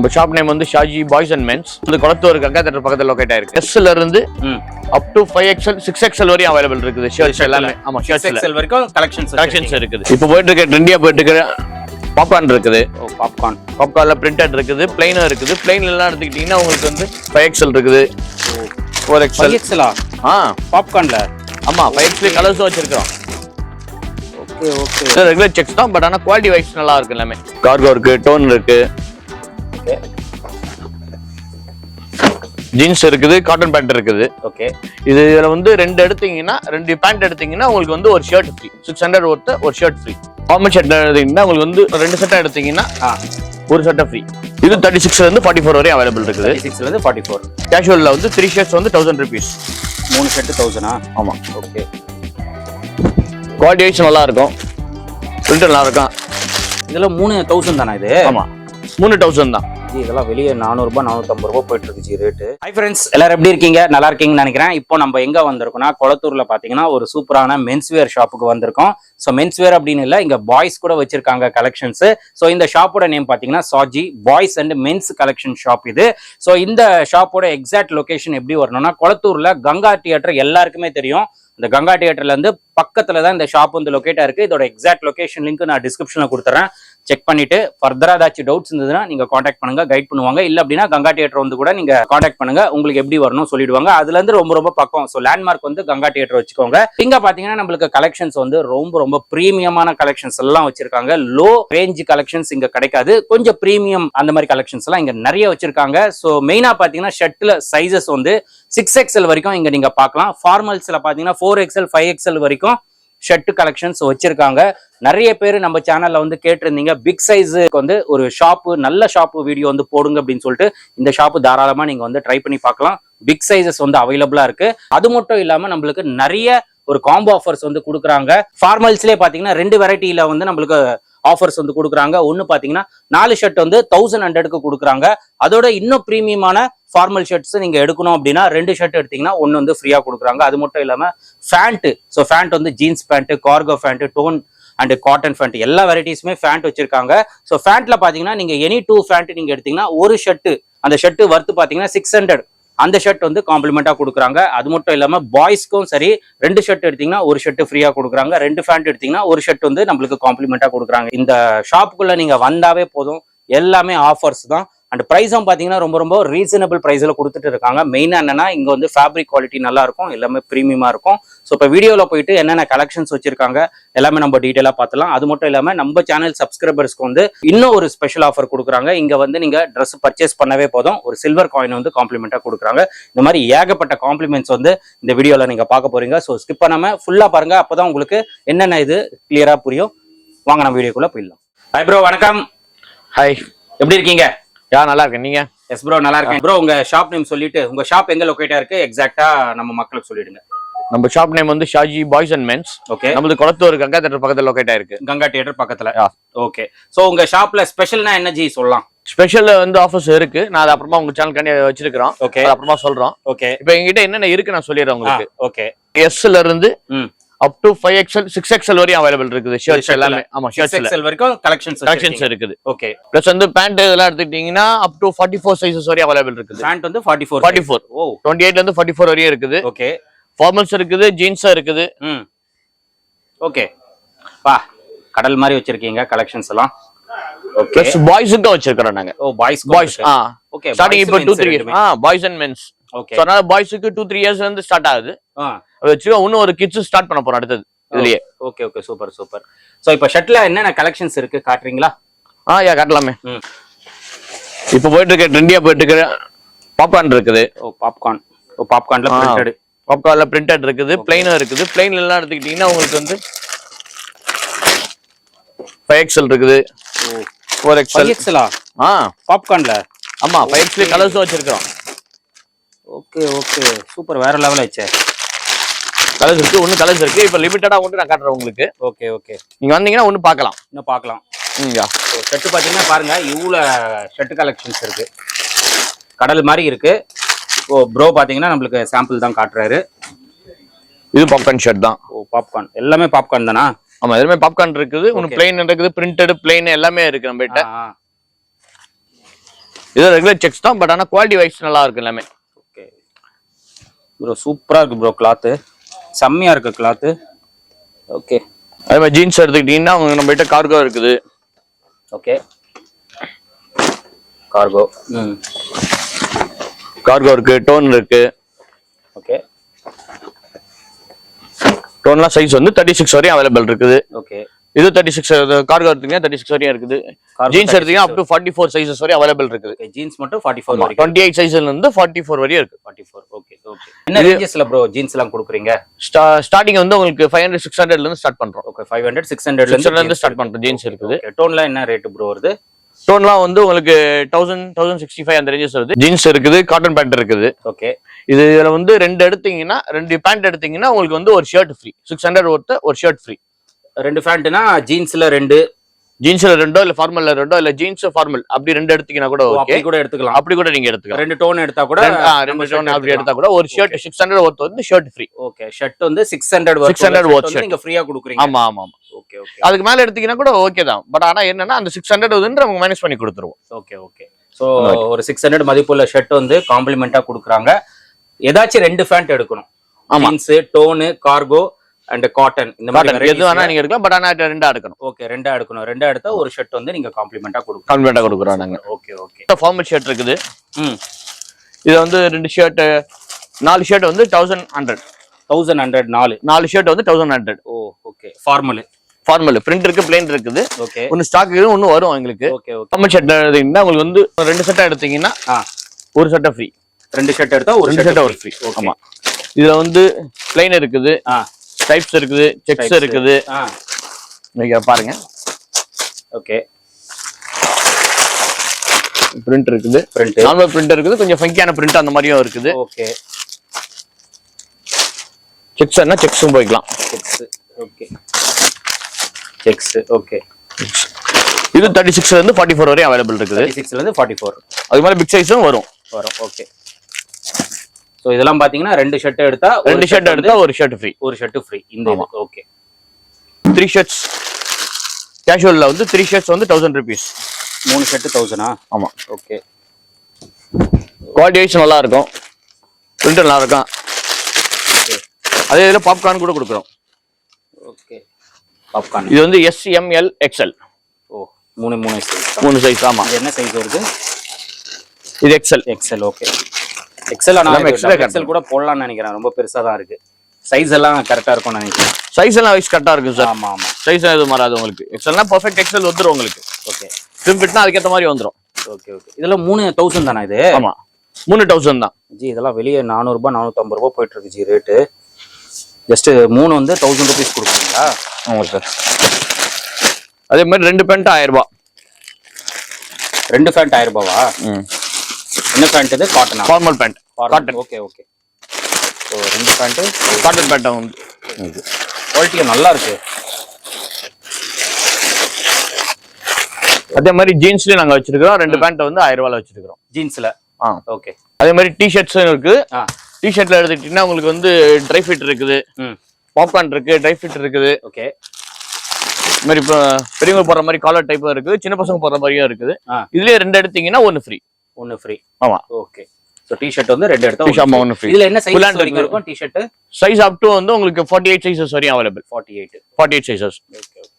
நம்ம shop name வந்து Shaji boys and men's இது குளத்தூர் கங்கா தேட்டர் பக்கத்துல லொகேட் ஆயிருக்கு. எஸ்ல இருந்து ம். Up to five XL six XL வரையும் அவைலபிள் இருக்குது. ஷர்ட்ஸ் எல்லாமே. ஆமா ஷர்ட்ஸ் எக்ஸல் வரைக்கும் கலெக்ஷன்ஸ் கலெக்ஷன்ஸ் இருக்குது. இப்போ போயிட்டு இருக்க ட்ரெண்டியா போயிட்டு இருக்கிற பாப்கார்ன் இருக்குது பாப்கார்ன் பாப்கார்ன்ல பிரிண்டட் இருக்குது பிளைனும் இருக்குது. பிளைன் எல்லாம் எடுத்துக்கிட்டீங்கன்னா உங்களுக்கு வந்து ஃபைவ் எக்ஸ்எல் இருக்குது. ஃபோர் எக்ஸ்எல் ஃபைவ் எக்ஸலா ஆ? பாப்கார்ன்ல ஆமா ஃபைவ் எக்ஸ்எல் கலர்ஸும் வச்சிருக்கோம் ஓகே ஓகே. ரெகுலர் செக்ஸ் தான் பட் ஆனா குவாலிட்டி வைஸ் நல்லா இருக்கு எல்லாமே. கார்கோ இருக்கு டோன் இருக்கு. ஜீன்ஸ் இருக்குது காட்டன் பேண்ட் இருக்குது. ஓகே இது இதுல வந்து ரெண்டு எடுத்தீங்கன்னா ரெண்டு பேண்ட் எடுத்தீங்கன்னா உங்களுக்கு வந்து ஒரு ஷர்ட் ஃப்ரீ சிக்ஸ் ஹண்ட்ரட் ஒருத்த ஒரு ஷர்ட் ஃப்ரீ ஃபார்மல் ஷர்ட் எடுத்தீங்கன்னா உங்களுக்கு வந்து ரெண்டு சட்டை எடுத்தீங்கன்னா ஆ. ஒரு சட்டை ஃப்ரீ இது தேர்ட்டி சிக்ஸ்ல இருந்து ஃபார்ட்டி ஃபோர் வரையும் அவைலபிள் இருக்குது. சிக்ஸ்ல இருந்து ஃபார்ட்டி ஃபோர் கேஷுவல்ல வந்து த்ரீ ஷர்ட்ஸ் வந்து தௌசண்ட் ருபீஸ் மூணு செட்டு தௌசண்டா ஆமா. ஓகே குவாலிட்டி வைஸ் நல்லா இருக்கும் பிரிண்ட் நல்லா இருக்கும் இதுல மூணு தௌசண்ட் தானா இது? ஆமா. மூணு தௌசண்ட் தான். ஜி, இதெல்லாம் வெளியே நானூறுபா நானூத்தம்பது ரூபாய் போயிட்டு இருக்கு ஜி ரேட்டு ஹை ஃப்ரெண்ட்ஸ் எல்லாரும் எப்படி இருக்கீங்க? நல்லா இருக்கீங்கன்னு நினைக்கிறேன். இப்போ நம்ம எங்க வந்திருக்கோம்னா கொளத்தூர்ல பாத்தீங்கன்னா ஒரு சூப்பரான மென்ஸ்வேர் ஷாப்புக்கு வந்திருக்கோம். ஸோ மென்ஸ்வேர் அப்படின்னு இல்லை இங்க பாய்ஸ் கூட வச்சிருக்காங்க கலெக்ஷன்ஸ் ஸோ இந்த ஷாப்போட நேம் பாத்தீங்கன்னா Saji boys and men's collection shop இது. ஸோ இந்த ஷாப்போட எக்ஸாக்ட் லொகேஷன் எப்படி வரணும்னா கொளத்தூர்ல கங்கா தியேட்டர் எல்லாருக்குமே தெரியும். இந்த கங்கா தியேட்டர்ல இருந்து பக்கத்துல தான் இந்த ஷாப் வந்து லொகேட் இருக்கு. இதோட எக்ஸாக்ட் லொகேஷன் லிங்க் நான் டிஸ்கிரிப்ஷன்ல கொடுத்துறேன். செக் பண்ணிட்டு ஃபர்தரா ஏதாச்சும் டவுட்ஸ் இருந்ததுன்னா நீங்க காண்டாக்ட் பண்ணுங்க கைட் பண்ணுவாங்க. இல்ல அப்படின்னா கங்கா தியேட்டர் வந்து கூட நீங்க காண்டாக்ட் பண்ணுங்க. உங்களுக்கு எப்படி வரணும் சொல்லிடுவாங்க. அதுல இருந்து ரொம்ப ரொம்ப பக்கம். ஸோ லேண்ட்மார்க் வந்து கங்கா தியேட்டர் வச்சுக்கோங்க. இங்க பாத்தீங்கன்னா நம்மளுக்கு கலெக்ஷன்ஸ் வந்து ரொம்ப ரொம்ப பிரீமியமான கலெக்ஷன்ஸ் எல்லாம் வச்சிருக்காங்க. லோ ரேஞ்ச் கலெக்ஷன்ஸ் இங்க கிடைக்காது. கொஞ்சம் பிரீமியம் அந்த மாதிரி கலெக்ஷன்ஸ் எல்லாம் இங்க நிறைய வச்சிருக்காங்க. ஸோ மெயினா பாத்தீங்கன்னா ஷர்ட்ல சைசஸ் வந்து சிக்ஸ் எக்ஸ்எல் வரைக்கும் இங்க நீங்க பார்க்கலாம். ஃபார்மல்ஸ்ல பாத்தீங்கன்னா ஃபோர் எக்ஸ்எல் ஃபைவ் எக்ஸ்எல் வரைக்கும் ஷர்ட் கலெக்ஷன்ஸ் வச்சிருக்காங்க. நிறைய பேர் நம்ம சேனல்ல வந்து கேட்டிருந்தீங்க பிக் சைஸுக்கு வந்து ஒரு ஷாப்பு நல்ல ஷாப்பு வீடியோ வந்து போடுங்க அப்படின்னு சொல்லிட்டு இந்த ஷாப்பு தாராளமா நீங்க வந்து ட்ரை பண்ணி பார்க்கலாம். பிக் சைஸஸ் வந்து அவைலபிளா இருக்கு. அது மட்டும் இல்லாம நம்மளுக்கு நிறைய ஒரு காம்போ ஆஃபர்ஸ் வந்து கொடுக்குறாங்க. ஃபார்மல்ஸ்லேயே பார்த்தீங்கன்னா ரெண்டு வெரைட்டியில் வந்து நம்மளுக்கு ஆஃபர்ஸ் வந்து கொடுக்குறாங்க. ஒன்று பார்த்தீங்கன்னா நாலு ஷர்ட் வந்து தௌசண்ட் ஹண்ட்ரடுக்கு கொடுக்குறாங்க. அதோட இன்னும் ப்ரீமியமான ஃபார்மல் ஷர்ட்ஸ் நீங்க எடுக்கணும் அப்படின்னா ரெண்டு ஷர்ட் எடுத்தீங்கன்னா ஒன்று வந்து ஃப்ரீயாக கொடுக்குறாங்க. அது மட்டும் இல்லாமல் ஃபேண்ட்டு ஸோ ஃபேண்ட் வந்து jeans pant cargo pant tone and cotton pant எல்லா வெரைட்டிஸுமே ஃபேண்ட் வச்சிருக்காங்க. ஸோ ஃபேண்ட்ல பார்த்தீங்கன்னா நீங்க எனி டூ ஃபேண்ட் நீங்க எடுத்தீங்கன்னா ஒரு ஷர்ட் அந்த ஷர்ட் வர்த்து பார்த்தீங்கன்னா சிக்ஸ் ஹண்ட்ரட் அந்த ஷர்ட் வந்து காம்ப்ளிமெண்ட்டாக கொடுக்குறாங்க. அது மட்டும் இல்லாமல் பாய்ஸ்க்கும் சரி ரெண்டு ஷர்ட் எடுத்தீங்கன்னா ஒரு ஷர்ட் ஃப்ரீயாக கொடுக்குறாங்க. ரெண்டு ஃபேண்ட் எடுத்தீங்கன்னா ஒரு ஷர்ட் வந்து நம்மளுக்கு காம்ப்ளிமெண்ட்டாக கொடுக்குறாங்க. இந்த ஷாப்புக்குள்ளே நீங்கள் வந்தாவே போதும். எல்லாமே ஆஃபர்ஸ் தான். அண்ட் ப்ரைஸும் பார்த்தீங்கன்னா ரொம்ப ரொம்ப ரீசனபிள் ப்ரைஸில் கொடுத்துட்டு இருக்காங்க. மெயினாக என்னன்னா இங்கே வந்து ஃபேப்ரிக் குவாலிட்டி நல்லா இருக்கும் எல்லாமே ப்ரீமியமாக இருக்கும். ஸோ இப்போ வீடியோவில் போயிட்டு என்னென்ன கலெக்ஷன்ஸ் வச்சிருக்காங்க எல்லாமே நம்ம டீட்டெயிலாக பார்த்துலாம் அது மட்டும் இல்லாமல் நம்ம சேனல் சப்ஸ்கிரைபர்ஸ்க்கு வந்து இன்னும் ஒரு ஸ்பெஷல் ஆஃபர் கொடுக்குறாங்க. இங்கே வந்து நீங்கள் ட்ரெஸ் பர்ச்சேஸ் பண்ணவே போதும். ஒரு சில்வர் காயின் வந்து காம்ப்ளிமெண்ட்டாக கொடுக்குறாங்க. இந்த மாதிரி ஏகப்பட்ட காம்ப்ளிமெண்ட்ஸ் வந்து இந்த வீடியோவில் நீங்கள் பார்க்க போறீங்க. ஸோ ஸ்கிப் பண்ணாமல் ஃபுல்லாக பாருங்க. அப்போ தான் உங்களுக்கு என்னென்ன இது கிளியராக புரியும். வாங்க நம்ம வீடியோக்குள்ளே போயிடலாம். ஹாய் ப்ரோ வணக்கம். ஹாய் எப்படி இருக்கீங்க? யா நல்லா இருக்கேன். நீங்க? எஸ் ப்ரோ நல்லா இருக்கேன். ப்ரோ உங்க ஷாப் நேம் சொல்லிட்டு உங்க ஷாப் எங்க லொகேட்டா இருக்கு? எக்ஸாக்ட்டா நம்ம மக்களுக்கு சொல்லிடுங்க. நம்ம ஷாப் நேம் வந்து Shaji boys and men's okay நம்மளது குளத்தூர் கங்கா தேட்டர் பக்கத்துல லொகேட் ஆயிருக்கு கங்கா தியேட்டர் பக்கத்துல. ஓகே சோ உங்க ஷாப்ல ஸ்பெஷல்னா என்ன ஜி? சொல்லலாம். ஸ்பெஷல் வந்து ஆஃபர்ஸ் இருக்கு. நான் அது அப்புறமா உங்க சேனல் வச்சிருக்கிறோம். ஓகே அப்புறமா சொல்றோம். ஓகே இப்போ எங்ககிட்ட என்னென்ன இருக்கு நான் சொல்லிடுறேன் உங்களுக்கு. ஓகே எஸ்ல இருந்து up to five XL six XL வரையும் அவைலபிள் இருக்குது. ஷர்ட்ஸ் எல்லாமே. ஆமா ஷர்ட்ஸ்ல எக்ஸ்எல் வரைக்கும் கலெக்ஷன்ஸ் கலெக்ஷன்ஸ் இருக்குது. ஓகே ப்ளஸ் வந்து பேண்ட் இதெல்லாம் எடுத்துக்கிட்டீங்கன்னா up to forty four sizes வரையும் அவைலபிள் இருக்குது. பேண்ட் வந்து 44 ஃபார்ட்டி ஃபோர் ஓ டுவெண்ட்டி எயிட்ல இருந்து ஃபார்ட்டி ஃபோர் வரையும் இருக்குது. ஓகே ஃபார்மல்ஸ் இருக்குது ஜீன்ஸா இருக்குது. ம். ஓகே பா கடல் மாதிரி வச்சிருக்கீங்க கலெக்ஷன்ஸ் எல்லாம். ஓகே பிளஸ் பாய்ஸுக்கும் வச்சிருக்கிறோம் நாங்க. ஓ பாய்ஸ் பாய்ஸ் ஆ. ஓகே ஸ்டார்டிங் இப்போ டூ த்ரீ இயர்ஸ் ஆ பாய்ஸ் அண்ட் மென்ஸ் அதனால பாய்ஸுக்கு டூ த்ரீ இயர்ஸ் வந்து ஸ்டார்ட் ஆகுது. வச்சு இன்னும் ஒரு கிட்ஸ் ஸ்டார்ட் பண்ண போறோம் அடுத்தது இதுலயே. Okay okay super super so இப்போ ஷர்ட்ல என்னென்ன கலெக்ஷன்ஸ் இருக்கு? காட்டுறீங்களா? ஆ யா காட்டலாமே. இப்போ போயிட்டு இருக்க ட்ரெண்டியா போயிட்டு இருக்கிற பாப்கார்ன் இருக்குது. ஓ பாப்கார்ன் ஓ பாப்கார்ன்ல. பிரிண்டட் பாப்கார்ன்ல பிரிண்டட் இருக்குது பிளைனும் இருக்குது. பிளைன் எல்லாம் எடுத்துக்கிட்டீங்கன்னா உங்களுக்கு வந்து ஃபைவ் எக்ஸ்எல் இருக்குது. ஃபோர் எக்ஸ்எல் எக்ஸ்எலா ஆ. பாப்கார்ன்ல ஆமா ஃபைவ் எக்ஸ்எல் கலர்ஸும் வச்சிருக்கிறோம். ஓகே ஓகே சூப்பர் வேற லெவல் ஆயிடுச்சே. கலர்ஸ் இருக்கு ஒன்னு கலர்ஸ் இருக்கு. இப்போ லிமிட்டடா மட்டும் நான் காட்டுறேன் உங்களுக்கு. ஓகே ஓகே நீங்க வந்தீங்கன்னா ஒன்னு பார்க்கலாம். இன்னும் பார்க்கலாம். ம் யா. ஷர்ட் பார்த்தீங்கன்னா பாருங்க இவ்வளோ ஷர்ட் கலெக்ஷன்ஸ் இருக்கு. கடல் மாதிரி இருக்கு. ஓ ப்ரோ பார்த்தீங்கன்னா நம்மளுக்கு சாம்பிள் தான் காட்டுறாரு. இது பாப்கார்ன் ஷர்ட் தான். ஓ பாப்கார்ன் எல்லாமே பாப்கார்ன் தானா? ஆமா எல்லாமே பாப்கார்ன் இருக்குது. Okay. பிளைன் இருக்குது பிரிண்டட் பிளைன் எல்லாமே இருக்கு நம்ம கிட்ட. இது ரெகுலர் செக்ஸ் தான் பட் ஆனா குவாலிட்டி வைஸ் நல்லா இருக்கு எல்லாமே. ப்ரோ சூப்பரா இருக்கு ப்ரோ கிளாத்து செம்மையா இருக்கு கிளாத்து ஓகே அதே மாதிரி ஜீன்ஸ் எடுத்துக்கிட்டீங்கன்னா அவங்க நம்ம கிட்ட கார்கோ இருக்குது. ஓகே கார்கோ ம். கார்கோ இருக்கு டோன் இருக்கு. ஓகே டோன்லாம் சைஸ் வந்து தேர்ட்டி சிக்ஸ் வரையும் அவைலபிள் இருக்குது. ஓகே இது தேர்ட்டி சிக்ஸ் கார்கோ எடுத்தீங்கன்னா தேர்ட்டி சிக்ஸ் வரையும் இருக்குது. ஜீன்ஸ் 36 எடுத்தீங்கன்னா up to forty four sizes வரையும் அவைலபிள் இருக்குது. ஜீன்ஸ் மட்டும் ஃபார்ட்டி ஃபோர் டுவெண்ட்டி எயிட் சைஸ்ல இருந்து ஃபார்ட்டி ஃபோர் வரையும் இருக்கு. ஃபார்ட்டி ஃபோர் ஓகே ஓகே என்ன ரேஞ்சஸ்ல ப்ரோ ஜீன்ஸ் எல்லாம் கொடுக்குறீங்க? ஸ்டார்டிங் வந்து உங்களுக்கு ஃபைவ் ஹண்ட்ரட் சிக்ஸ் ஹண்ட்ரட்ல இருந்து ஸ்டார்ட் பண்றோம். ஓகே ஃபைவ் ஹண்ட்ரட் சிக்ஸ் ஹண்ட்ரட்ல இருந்து ஸ்டார்ட் பண்றோம் ஜீன்ஸ் இருக்குது. டோன்ல என்ன ரேட் ப்ரோ வருது? டோன்லாம் வந்து உங்களுக்கு தௌசண்ட் தௌசண்ட் சிக்ஸ்டி ஃபைவ் அந்த ரேஞ்சஸ் வருது. ஜீன்ஸ் இருக்குது காட்டன் பேண்ட் இருக்குது. ஓகே இது இதுல வந்து ரெண்டு எடுத்தீங்கன்னா ரெண்டு பேண்ட் எடுத்தீங்கன்னா உங்களுக்கு வந்து ஒரு ஷர்ட் ஃப்ரீ சிக்ஸ் ஹண்ட்ரட் ஒருத்த ஒரு ஷர்ட் ஃப்ரீ ரெண்டு ஃபேண்ட்னா ஜீன்ஸ்ல ரெண்டு. ஜீன்ஸ்ல ரெண்டோ இல்ல ஃபார்மல்ல ரெண்டோ இல்ல ஜீன்ஸ் ஃபார்மல் அப்படி ரெண்டு எடுத்தீங்கன்னா கூட ஓகே கூட எடுத்துக்கலாம். அப்படி கூட நீங்க எடுத்துக்கலாம். ரெண்டு டோன் எடுத்தா கூட ரெண்டு- டோன் அப்படி எடுத்தா கூட ஒரு ஷர்ட் சிக்ஸ் ஹண்ட்ரட் ஒருத்த வந்து ஷர்ட் ஃப்ரீ ஓகே ஷர்ட் வந்து சிக்ஸ் ஹண்ட்ரட் 600 worth shirt. நீங்க ஃப்ரீயா கொடுக்குறீங்க. ஆமா ஆமா ஆமா. ஓகே ஓகே அதுக்கு மேல எடுத்தீங்கன்னா கூட ஓகே தான். பட் ஆனா என்னன்னா அந்த சிக்ஸ் ஹண்ட்ரட் வந்து நமக்கு மைனஸ் பண்ணி கொடுத்துருவோம். ஓகே ஓகே ஸோ ஒரு சிக்ஸ் ஹண்ட்ரட் மதிப்புள்ள ஷர்ட் வந்து காம்ப்ளிமெண்டா கொடுக்குறாங்க. ஏதாச்சும் ரெண்டு ஃபேண்ட் எடுக்கணும். ஆமா. Jeans tone cargo and cotton இந்த மாதிரி எது வேணா நீங்க எடுக்கலாம் பட் ஆனா ரெண்டா எடுக்கணும். ஓகே ரெண்டா எடுக்கணும். ரெண்டா எடுத்தா ஒரு ஷர்ட் வந்து நீங்க காம்ப்ளிமெண்டா கொடுக்கணும் கான்ஃபிடண்டா கொடுக்குறோம் நாங்க. ஓகே ஓகே ஃபார்மல் ஷர்ட் இருக்குது. ம். இது வந்து ரெண்டு ஷர்ட் நாலு ஷர்ட் வந்து தௌசண்ட் ஹண்ட்ரட் தௌசண்ட் ஹண்ட்ரட் நாலு. நாலு ஷர்ட் வந்து தௌசண்ட் ஹண்ட்ரட் ஓ ஓகே ஃபார்மல் ஃபார்மல் பிரிண்ட் இருக்கு பிளேன் இருக்குது. ஓகே ஒன்னு ஸ்டாக் இருக்குது ஒன்னு வரும் எங்களுக்கு. ஓகே ஃபார்மல் ஷர்ட் எடுத்தீங்கன்னா உங்களுக்கு வந்து ரெண்டு செட்டா எடுத்தீங்கன்னா ஒரு சட்டை ஃப்ரீ ரெண்டு ஷர்ட் எடுத்தா ஒரு ஷர்ட் ஒரு ஃப்ரீ ஆமா. இதுல வந்து பிளைன் இருக்குது. ஆ. டைப்ஸ் இருக்குது செக்ஸ் இருக்குது. நீங்க பாருங்க. ஓகே பிரிண்ட் இருக்குது. பிரிண்ட் நார்மல் பிரிண்ட் இருக்குது கொஞ்சம் ஃபங்கியான பிரிண்ட் அந்த மாதிரியும் இருக்குது. ஓகே செக்ஸ் என்ன செக்ஸும் போய்க்கலாம். செக்ஸ் ஓகே செக்ஸ் ஓகே இது தேர்ட்டி சிக்ஸ்ல இருந்து ஃபார்ட்டி ஃபோர் வரையும் அவைலபிள் இருக்குது. சிக்ஸ்ல இருந்து ஃபார்ட்டி ஃபோர் அது மாதிரி பிக் சைஸும் வரும். வரும். ஓகே ஸோ இதெல்லாம் பாத்தீங்கன்னா ரெண்டு ஷர்ட் எடுத்தா ஒரு ரெண்டு ஷர்ட் எடுத்தா ஒரு ஷர்ட் ஃப்ரீ ஒரு ஷர்ட் ஃப்ரீ இந்த. ஓகே த்ரீ ஷர்ட்ஸ் கேஷுவல்ல வந்து த்ரீ ஷர்ட்ஸ் வந்து தௌசண்ட் ருபீஸ் மூணு ஷர்ட் தௌசண்டா ஆமா. ஓகே குவாலிட்டி வைஸ் நல்லா இருக்கும் பிரிண்ட் நல்லா இருக்கும் அதே இதில் பாப்கார்ன் கூட கொடுக்குறோம். ஓகே பாப்கார்ன் இது வந்து எஸ்எம்எல் எக்ஸ்எல் ஓ மூணு மூணு சைஸ் மூணு சைஸ் ஆமா. இது என்ன சைஸ் வருது? இது எக்ஸ்எல் எக்ஸல் ஓகே எக்ஸல் தான் எக்ஸல் கூட போடலாம்னு நினைக்கிறேன். ரொம்ப பெருசா தான் இருக்கு. சைஸ் எல்லாம் கரெக்டா இருக்கும்னு நினைக்கிறேன். சைஸ் எல்லாம் வைஸ் கரெக்டாக இருக்கும் சார் ஆமா ஆமா. சைஸ் எதுவும் மாறாது உங்களுக்கு. எக்ஸ்எல்னா பர்ஃபெக்ட் எக்ஸ்எல் வந்துடும் உங்களுக்கு. ஓகே ஸ்லிம் ஃபிட்னா அதுக்கேற்ற மாதிரி வந்துடும் ஓகே ஓகே இதுல மூணு தௌசண்ட் தானே இது? ஆமா. மூணு தௌசண்ட் தான். ஜி இதெல்லாம் வெளியே நானூறுபா நானூற்றம்பது ரூபா போயிட்டு இருக்கு ஜி ரேட்டு ஜஸ்ட் மூணு வந்து தௌசண்ட் ருபீஸ் கொடுக்குறீங்களா? ஆமா சார் அதே மாதிரி ரெண்டு பேண்ட் ஆயிரம் ரூபாய் ரெண்டு ஃபேண்ட் ஆயிரம் ரூபாவா? என்ன ஃபேண்ட் இது காட்டனா formal pant cotton okay okay so ரெண்டு ஃபேண்ட்டு காட்டன் பேண்ட் வந்து குவாலிட்டி நல்லா இருக்கு. அதே மாதிரி ஜீன்ஸ்லயும் நாங்க வச்சிருக்கிறோம். ரெண்டு பேண்ட் வந்து ஆயிரம் ரூபாயில வச்சிருக்கிறோம். ஜீன்ஸ்ல ஆ. ஓகே அதே மாதிரி டி ஷர்ட்ஸும் இருக்கு. ஆ. டி ஷர்ட்ல எடுத்துக்கிட்டீங்கன்னா உங்களுக்கு வந்து ட்ரை ஃபிட் இருக்குது. பாப்கார்ன் இருக்கு ட்ரை ஃபிட் இருக்குது. ஓகே இது மாதிரி இப்போ பெரியவங்க போடுற மாதிரி காலர் டைப்பும் இருக்குது சின்ன பசங்க போடுற மாதிரியும் இருக்குது. இதுலயே ரெண்டு எடுத்தீங்கன்னா ஒன்னு ஃப்ரீ ஒன்று ஃப்ரீ ஆமா. ஓகே ஸோ டிஷர்ட் வந்து ரெண்டு எடுத்தா ஆமா, ஒண்ணு free. இதுல என்ன சைஸ் வரைக்கும் இருக்கு. இருக்கும் டிஷர்ட் சைஸ் அப் டு வந்து உங்களுக்கு ஃபார்ட்டி எயிட் சைஸஸ் வரையும் available forty eight forty eight sizes okay okay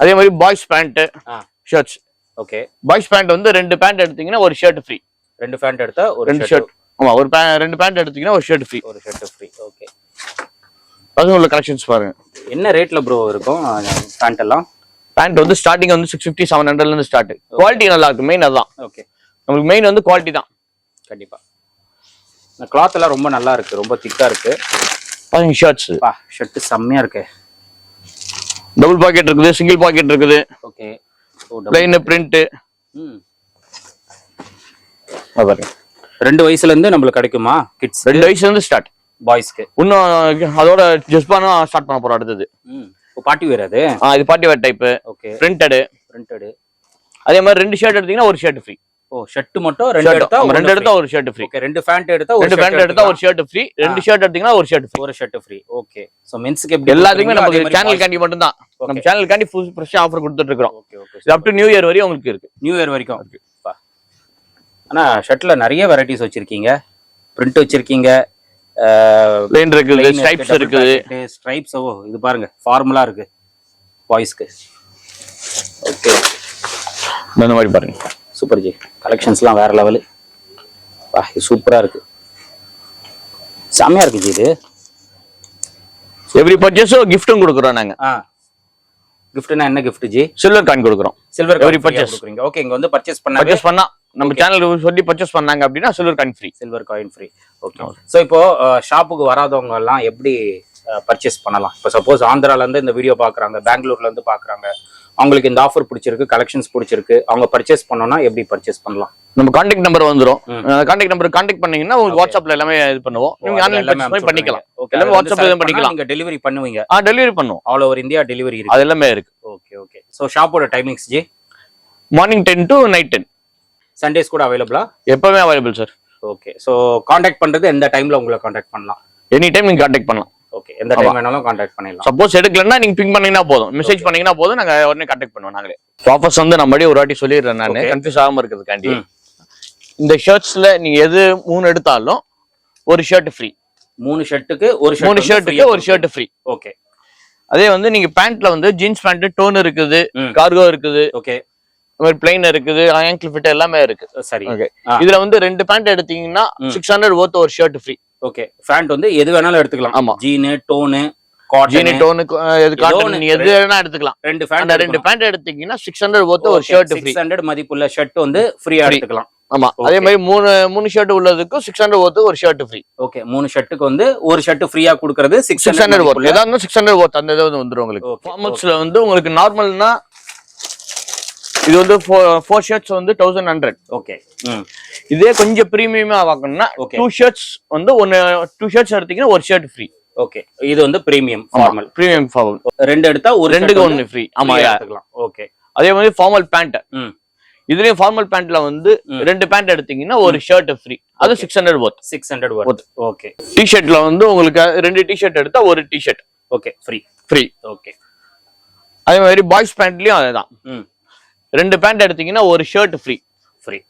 அதே மாதிரி boys pant shirts okay boys pant வந்து ரெண்டு பேண்ட் எடுத்தீங்கன்னா ஒரு ஷர்ட் ஃப்ரீ ரெண்டு ஃபேண்ட் எடுத்தா ஒரு ரெண்டு ஷர்ட் ஆமா ஒரு ரெண்டு பேண்ட் எடுத்தீங்கன்னா ஒரு ஷர்ட் ஃப்ரீ ஒரு ஷர்ட் ஃப்ரீ ஓகே பசங்க உள்ள கலெக்ஷன்ஸ் பாருங்க. என்ன ரேட்ல ப்ரோ இருக்கும் பேண்ட் எல்லாம்? பேண்ட் வந்து ஸ்டார்டிங் வந்து சிக்ஸ் ஃபிஃப்டி செவன் ஹண்ட்ரட்ல இருந்து ஸ்டார்ட் குவாலிட்டி நல்லா இருக்கு மெயின் அதான் ஓகே நம்மளுக்கு மெயின் வந்து குவாலிட்டி தான். கண்டிப்பா. இந்த கிளாத் எல்லாம் ரொம்ப நல்லா இருக்கு ரொம்ப திக்கா இருக்கு. பாருங்க ஷர்ட்ஸ் பா ஷர்ட் செம்மையா இருக்கு. டபுள் பாக்கெட் இருக்குது சிங்கிள் பாக்கெட் இருக்குது. ஓகே பிளைன் பிரிண்ட் ம். பாருங்க. ரெண்டு வயசுல இருந்து நம்மளுக்கு கிடைக்குமா? கிட்ஸ் ரெண்டு வயசுல இருந்து ஸ்டார்ட் பாய்ஸ்க்கு இன்னும் அதோட ஜஸ்பானும் ஸ்டார்ட் பண்ண போறோம் அடுத்தது. ம். பாட்டி வேர் அது? ஆ, இது party wear type okay printed printed அதே மாதிரி ரெண்டு ஷர்ட் எடுத்தீங்கன்னா ஒரு ஷர்ட் ஃப்ரீ ஓ ஷர்ட் மட்டும் ரெண்டு எடுத்தா ரெண்டு எடுத்தா ஒரு ஷர்ட் ஃப்ரீ ஓகே ரெண்டு பேண்ட் எடுத்தா ஒரு ரெண்டு பேண்ட் எடுத்தா ஒரு ஷர்ட் ஃப்ரீ ரெண்டு ஷர்ட் எடுத்தீங்கன்னா ஒரு ஷர்ட் ஒரு ஷர்ட் ஃப்ரீ ஓகே சோ மென்ஸ்க்கு எப்படி எல்லாத்துக்குமே நமக்கு சேனல் காண்டி மட்டும் தான் நம்ம. சேனல் காண்டி ஃபுல் ஃப்ரெஷ்ஷா ஆஃபர் கொடுத்துட்டு இருக்கோம் okay okay up to new year வரையும் உங்களுக்கு இருக்கு. நியூ இயர் வரைக்கும். பா. ஆனா ஷர்ட்ல நிறைய வெரைட்டிஸ் வச்சிருக்கீங்க. பிரிண்ட் வச்சிருக்கீங்க. லைன் இருக்குது ஸ்டைப்ஸ் இருக்குது. ஸ்ட்ரைப்ஸ் ஓ இது பாருங்க ஃபார்முலா இருக்கு. பாய்ஸ்க்கு ஓகே இந்த மாதிரி பாருங்க. சூப்பர் ஜி கலெக்ஷன்ஸ்லாம் வேற லெவலு வா இது சூப்பரா இருக்கு. செம்மையா இருக்கு ஜி இது. எவ்ரி பர்ச்சேஸும் கிஃப்ட்டும் கொடுக்குறோம் நாங்க. ஆ. கிஃப்ட்னா என்ன gift ஜி சில்வர் காயின் கொடுக்குறோம். Silver Every purchase. கொடுக்குறீங்க. ஓகே இங்க வந்து பர்ச்சேஸ் பண்ணாவே பர்ச்சேஸ் பண்ணா நம்ம சேனல் சொல்லி பர்ச்சேஸ் பண்ணாங்க அப்படின்னா silver coin free silver coin free okay so இப்போ ஷாப்புக்கு வராதவங்க எல்லாம் எப்படி பர்ச்சேஸ் பண்ணலாம்? இப்போ சப்போஸ் ஆந்திரால இருந்து இந்த வீடியோ பாக்குறாங்க பெங்களூர்ல இருந்து பாக்குறாங்க. அவங்களுக்கு இந்த ஆஃபர் பிடிச்சிருக்கு கலெக்ஷன்ஸ் பிடிச்சிருக்கு. அவங்க பர்ச்சேஸ் பண்ணோம்னா எப்படி பர்ச்சேஸ் பண்ணலாம்? நம்ம கான்டாக்ட் நம்பர் வந்துரும். ம். கான்டாக்ட் நம்பர் கான்டாக்ட் பண்ணீங்கன்னா உங்களுக்கு வாட்ஸ்அப்ல எல்லாமே இது பண்ணுவோம். நீங்க ஆன்லைன் பண்ணிக்கலாம். எல்லாமே வாட்ஸ்அப்ல பண்ணிக்கலாம். நீங்க டெலிவரி பண்ணுவீங்க. ஆ டெலிவரி பண்ணுவோம். ஆல் ஓவர் இந்தியா டெலிவரி இருக்கு. அது எல்லாமே இருக்கு. ஓகே ஓகே ஸோ ஷாப்போட timings ji morning ten to night ten Sundays கூட அவைலபிளா எப்பவுமே available sir okay so contact பண்றது எந்த டைம்ல உங்களை காண்டாக்ட் பண்ணலாம்? எனி டைம் நீங்க கான்டாக்ட் பண்ணலாம். ஓகே எந்த டைம் வேணாலும் காண்டாக்ட் பண்ணிடலாம். சப்போஸ் எடுக்கலன்னா நீங்க பிங் பண்ணீங்கன்னா போதும். மெசேஜ் பண்ணீங்கன்னா போதும். நாங்க உடனே கான்டாக்ட் பண்ணுவோம் நாங்களே. ஆஃபர்ஸ் வந்து நம்ம ஒரு வாட்டி சொல்லிடுறேன் நான். கன்ஃபியூஸ் ஆகாம இருக்கிறதுக்காண்டி. இந்த ஷர்ட்ஸ்ல நீங்க எது மூணு எடுத்தாலும் ஒரு ஷர்ட் ஃப்ரீ மூணு ஷர்ட்டுக்கு ஒரு மூணு ஷர்ட் ஷர்ட்டுக்கு ஒரு ஷர்ட் ஃப்ரீ ஓகே அதே வந்து நீங்க பேண்ட்ல வந்து ஜீன்ஸ் பேண்ட் டோன் இருக்குது. கார்கோ இருக்குது ஓகே மாதிரி பிளைன் இருக்குது ஆங்கிள் ஃபிட் எல்லாமே இருக்கு. சரி. ஓகே. இதுல வந்து ரெண்டு பேண்ட் எடுத்தீங்கன்னா. சிக்ஸ் ஹண்ட்ரட் ஒர்த் ஒரு ஷர்ட் ஃப்ரீ ஓகே ஃபேண்ட் வந்து எது வேணாலும் எடுத்துக்கலாம். ஆமா. ஜீனு டோனு ஜீனி டோனுக்கு எது காட்டன் எது வேணா எடுத்துக்கலாம். ரெண்டு ஃபேண்ட் ரெண்டு பேண்ட் எடுத்தீங்கன்னா சிக்ஸ் ஹண்ட்ரட் ஒர்த் ஒரு ஷர்ட் சிக்ஸ் ஹண்ட்ரட் மதிப்புள்ள ஷர்ட் வந்து ஃப்ரீயா. எடுத்துக்கலாம். ஆமா. அதே மாதிரி மூணு மூணு ஷர்ட் உள்ளதுக்கும் சிக்ஸ் ஹண்ட்ரட் ஒர்த் ஒரு ஷர்ட் ஃப்ரீ ஓகே மூணு ஷர்ட்டுக்கு வந்து ஒரு ஷர்ட் ஃப்ரீயா கொடுக்கறது சிக்ஸ் ஹண்ட்ரட் ஒர்த் ஏதாவது சிக்ஸ் ஹண்ட்ரட் ஒர்த் அந்த இது வந்து உங்களுக்கு. ஃபார்மல்ஸ்ல வந்து உங்களுக்கு நார்மல்னா இது வந்து ஃபோர் ஷர்ட்ஸ் வந்து தௌசண்ட் ஹண்ட்ரட் ஓகே இதே கொஞ்சம் ப்ரீமியமா Okay. டூ ஷர்ட்ஸ் வந்து ஒன்னு டூ ஷர்ட்ஸ் எடுத்தீங்கன்னா ஒரு ஷர்ட் ஃப்ரீ ஓகே இது வந்து பிரீமியம் ஃபார்மல் ப்ரீமியம் ஃபார்மல் ரெண்டு எடுத்தா ஒரு ரெண்டுக்கு ஒன்னு ஃப்ரீ ஆமா. எடுத்துக்கலாம். ஓகே அதே மாதிரி ஃபார்மல் பேண்ட் ம். இதுலயும் ஃபார்மல் பேண்ட்ல வந்து. ரெண்டு பேண்ட் எடுத்தீங்கன்னா ஒரு ஷர்ட் ஃப்ரீ அது six hundred worth six hundred worth okay டிஷர்ட்ல வந்து உங்களுக்கு ரெண்டு டிஷர்ட் எடுத்தா ஒரு T-shirt okay free free okay அதே மாதிரி பாய்ஸ் பேண்ட்லயும் அதுதான். ரெண்டு பேண்ட் எடுத்தீங்கன்னா ஒரு ஷர்ட் ஃப்ரீ ஃப்ரீ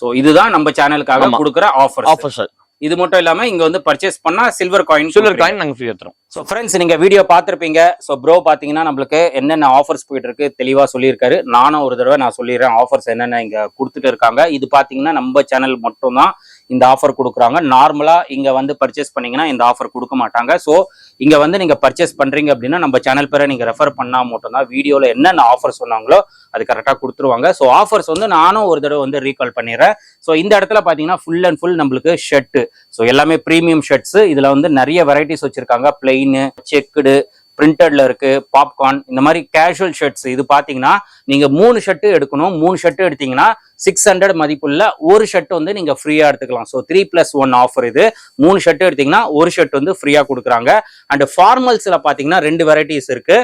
சோ இதுதான் நம்ம சேனலுக்காக. கொடுக்குற ஆஃபர் ஆஃபர் சார் இது மட்டும் இல்லாம இங்க வந்து பர்ச்சேஸ் பண்ணா சில்வர் காயின் சில்வர் காயின் நாங்க ஃப்ரீ எடுத்துறோம் ஸோ ஃப்ரெண்ட்ஸ் நீங்க வீடியோ பார்த்துருப்பீங்க. ஸோ ப்ரோ பார்த்தீங்கன்னா நம்மளுக்கு என்னென்ன ஆஃபர்ஸ் போயிட்டு இருக்கு தெளிவா சொல்லியிருக்காரு. நானும் ஒரு தடவை நான் சொல்லிடுறேன் ஆஃபர்ஸ் என்னென்ன இங்க கொடுத்துட்டு இருக்காங்க. இது பார்த்தீங்கன்னா நம்ம சேனல் மட்டும்தான் இந்த ஆஃபர் கொடுக்குறாங்க. நார்மலா இங்க வந்து பர்ச்சேஸ் பண்ணீங்கன்னா இந்த ஆஃபர் கொடுக்க மாட்டாங்க. ஸோ இங்கே வந்து நீங்கள் பர்ச்சேஸ் பண்ணுறீங்க அப்படின்னா நம்ம சேனல் பேரை நீங்கள் ரெஃபர் பண்ணால் மட்டும்தான் வீடியோவில் என்னென்ன ஆஃபர் சொன்னாங்களோ அது கரெக்டாக கொடுத்துருவாங்க. ஸோ ஆஃபர்ஸ் வந்து நானும் ஒரு தடவை வந்து ரீகால் பண்ணிடுறேன். ஸோ இந்த இடத்துல பார்த்தீங்கன்னா ஃபுல் அண்ட் ஃபுல் நம்மளுக்கு ஷர்ட்டு ஸோ எல்லாமே ப்ரீமியம் ஷர்ட்ஸ் இதில் வந்து நிறைய வெரைட்டிஸ் வச்சுருக்காங்க. பிளெயின் செக்குடு பிரிண்டட்ல இருக்கு பாப்கார்ன் இந்த மாதிரி கேஷுவல் ஷர்ட்ஸ் இது பாத்தீங்கன்னா நீங்க மூணு ஷர்ட் எடுக்கணும். மூணு ஷர்ட் எடுத்தீங்கன்னா சிக்ஸ் ஹண்ட்ரட் மதிப்புள்ள ஒரு ஷர்ட் வந்து நீங்க ஃப்ரீயா எடுத்துக்கலாம். So three plus one offer இது. மூணு ஷர்ட் எடுத்தீங்கன்னா ஒரு ஷர்ட் வந்து ஃப்ரீயா கொடுக்குறாங்க. அண்ட் ஃபார்மல்ஸ்ல பாத்தீங்கன்னா ரெண்டு வெரைட்டிஸ் இருக்கு.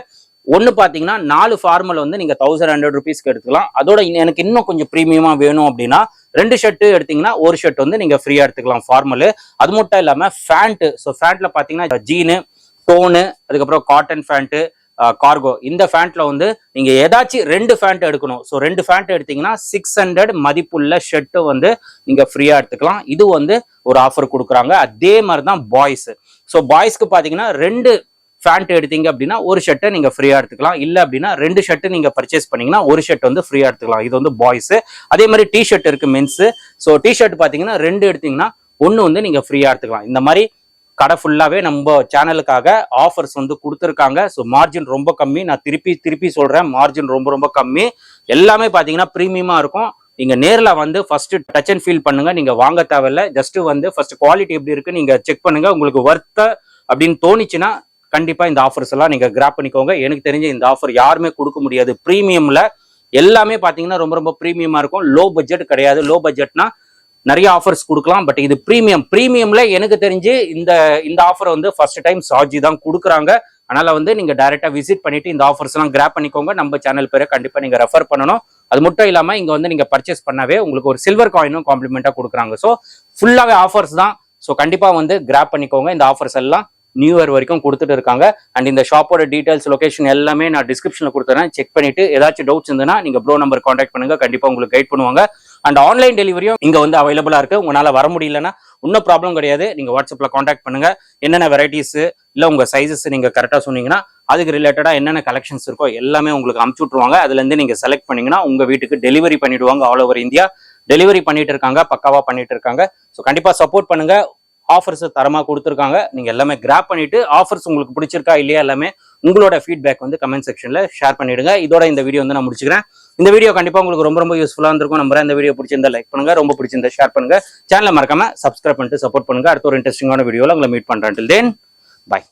ஒன்று பார்த்தீங்கன்னா நாலு ஃபார்மல் வந்து நீங்கள் தௌசண்ட் ஹண்ட்ரட் ருபீஸ்க்கு எடுத்துக்கலாம். அதோட இன்னும் எனக்கு இன்னும் கொஞ்சம் ப்ரீமியமாக வேணும் அப்படின்னா ரெண்டு ஷர்ட்டு எடுத்தீங்கன்னா ஒரு ஷர்ட் வந்து நீங்கள் ஃப்ரீயாக எடுத்துக்கலாம் ஃபார்மல் அது மட்டும் இல்லாமல் ஃபேண்ட்டு ஸோ ஃபேண்ட்டில் பார்த்தீங்கன்னா ஜீனு டோனு அதுக்கப்புறம் காட்டன் ஃபேண்ட்டு கார்கோ இந்த ஃபேண்ட்ல வந்து நீங்க ஏதாச்சும் ரெண்டு ஃபேண்ட் எடுக்கணும். ஸோ ரெண்டு ஃபேண்ட் எடுத்தீங்கன்னா சிக்ஸ் ஹண்ட்ரட் மதிப்புள்ள ஷர்ட்டு வந்து நீங்க ஃப்ரீயா எடுத்துக்கலாம். இது வந்து ஒரு ஆஃபர் கொடுக்குறாங்க. அதே மாதிரி தான் பாய்ஸ் ஸோ பாய்ஸ்க்கு பாத்தீங்கன்னா ரெண்டு ஃபேண்ட் எடுத்தீங்க அப்படின்னா ஒரு ஷர்ட்டை நீங்க ஃப்ரீயா எடுத்துக்கலாம். இல்லை அப்படின்னா ரெண்டு ஷர்ட் நீங்க பர்ச்சேஸ் பண்ணீங்கன்னா ஒரு ஷர்ட் வந்து ஃப்ரீயா எடுத்துக்கலாம். இது வந்து பாய்ஸ் அதே மாதிரி டி ஷர்ட் இருக்கு மென்ஸ் ஸோ டி ஷர்ட் பாத்தீங்கன்னா ரெண்டு எடுத்தீங்கன்னா ஒன்று வந்து நீங்க ஃப்ரீயா எடுத்துக்கலாம். இந்த மாதிரி கடை ஃபுல்லாகவே நம்ம சேனலுக்காக ஆஃபர்ஸ் வந்து கொடுத்துருக்காங்க. ஸோ மார்ஜின் ரொம்ப கம்மி. நான் திருப்பி திருப்பி சொல்கிறேன் மார்ஜின் ரொம்ப ரொம்ப கம்மி. எல்லாமே பார்த்தீங்கன்னா ப்ரீமியமாக இருக்கும். நீங்கள் நேரில் வந்து ஃபஸ்ட்டு டச் அண்ட் ஃபீல் பண்ணுங்கள் நீங்கள் வாங்க தேவையில்ல. ஜஸ்ட்டு வந்து ஃபஸ்ட்டு குவாலிட்டி எப்படி இருக்குன்னு நீங்கள் செக் பண்ணுங்கள் உங்களுக்கு ஒர்த்த அப்படின்னு தோணுச்சுன்னா கண்டிப்பாக இந்த ஆஃபர்ஸ் எல்லாம் நீங்கள் கிராப் பண்ணிக்கோங்க. எனக்கு தெரிஞ்ச இந்த ஆஃபர் யாருமே கொடுக்க முடியாது. ப்ரீமியமில் எல்லாமே பார்த்தீங்கன்னா ரொம்ப ரொம்ப ப்ரீமியமாக இருக்கும். லோ பட்ஜெட் கிடையாது. லோ பட்ஜெட்னா நிறைய ஆஃபர்ஸ் கொடுக்கலாம். பட் இது ப்ரீமியம் ப்ரீமியம்ல எனக்கு தெரிஞ்சு இந்த இந்த ஆஃபர் வந்து ஃபர்ஸ்ட் டைம் சார்ஜி தான் கொடுக்குறாங்க. அதனால வந்து நீங்க டைரக்டா விசிட் பண்ணிட்டு இந்த ஆஃபர்ஸ் எல்லாம் கிராப் பண்ணிக்கோங்க. நம்ம சேனல் பேரை கண்டிப்பா நீங்க ரெஃபர் பண்ணணும். அது மட்டும் இல்லாம இங்க வந்து நீங்க பர்ச்சேஸ் பண்ணவே உங்களுக்கு ஒரு சில்வர் காயினும் காம்ப்ளிமெண்டா கொடுக்குறாங்க. ஸோ ஃபுல்லாவே ஆஃபர்ஸ் தான். ஸோ கண்டிப்பா வந்து கிராப் பண்ணிக்கோங்க. இந்த ஆஃபர்ஸ் எல்லாம் நியூ இயர் வரைக்கும் கொடுத்துட்டு இருக்காங்க. அண்ட் இந்த ஷாப்போட டீடைல்ஸ் லொகேஷன் எல்லாமே நான் டிஸ்கிரிப்ஷன்ல கொடுத்துறேன். செக் பண்ணிட்டு ஏதாச்சும் டவுட்ஸ் இருந்ததுன்னா நீங்க ப்ரோ நம்பர் காண்டாக்ட் பண்ணுங்க. கண்டிப்பா உங்களுக்கு கைட் பண்ணுவாங்க. அண்ட் ஆன்லைன் டெலிவரியும் இங்கே வந்து அவைலபிளாக இருக்குது உங்களால் வர முடியலன்னா இன்னும் ப்ராப்ளம் கிடையாது. நீங்கள் வாட்ஸ்அப்பில் காண்டாக்ட் பண்ணுங்கள் என்னென்ன வெரைட்டிஸு இல்லை உங்கள் சைஸஸ் நீங்கள் கரெக்டாக சொன்னீங்கன்னா அதுக்கு ரிலேட்டடாக என்னென்ன கலெக்ஷன்ஸ் இருக்கோ எல்லாமே உங்களுக்கு அமுச்சு விட்ருவாங்க அதுலேருந்து நீங்கள் செலக்ட் பண்ணீங்கன்னா உங்கள் வீட்டுக்கு டெலிவரி பண்ணிவிடுவாங்க ஆல் ஓவர் இந்தியா. டெலிவரி பண்ணிட்டு இருக்காங்க பக்காவாக பண்ணிட்டு இருக்காங்க. ஸோ கண்டிப்பாக சப்போர்ட் பண்ணுங்கள் ஆஃபர்ஸ் தரமாக கொடுத்துருக்காங்க. நீங்கள் எல்லாமே கிராப் பண்ணிவிட்டு ஆஃபர்ஸ் உங்களுக்கு பிடிச்சிருக்கா இல்லையா எல்லாமே உங்களோட ஃபீட்பேக் வந்து கமெண்ட் செக்ஷனில் ஷேர் பண்ணிவிடுங்க இதோட இந்த வீடியோ வந்து நான் முடிச்சுக்கிறேன். இந்த வீடியோ கண்டிப்பா உங்களுக்கு ரொம்ப ரொம்ப யூஸ்ஃபுல்லா இருந்திருக்கும். நம்புறேன். இந்த வீடியோ பிடிச்சிருந்தா லைக் பண்ணுங்க. ரொம்ப பிடிச்சிருந்தா ஷேர் பண்ணுங்க. சேனலை மறக்காம சப்ஸ்கிரைப் பண்ணிட்டு சப்போர்ட் பண்ணுங்க. அடுத்த ஒரு இன்ட்ரெஸ்டிங்கான வீடியோவில் உங்களை மீட் பண்றேன். தென் பை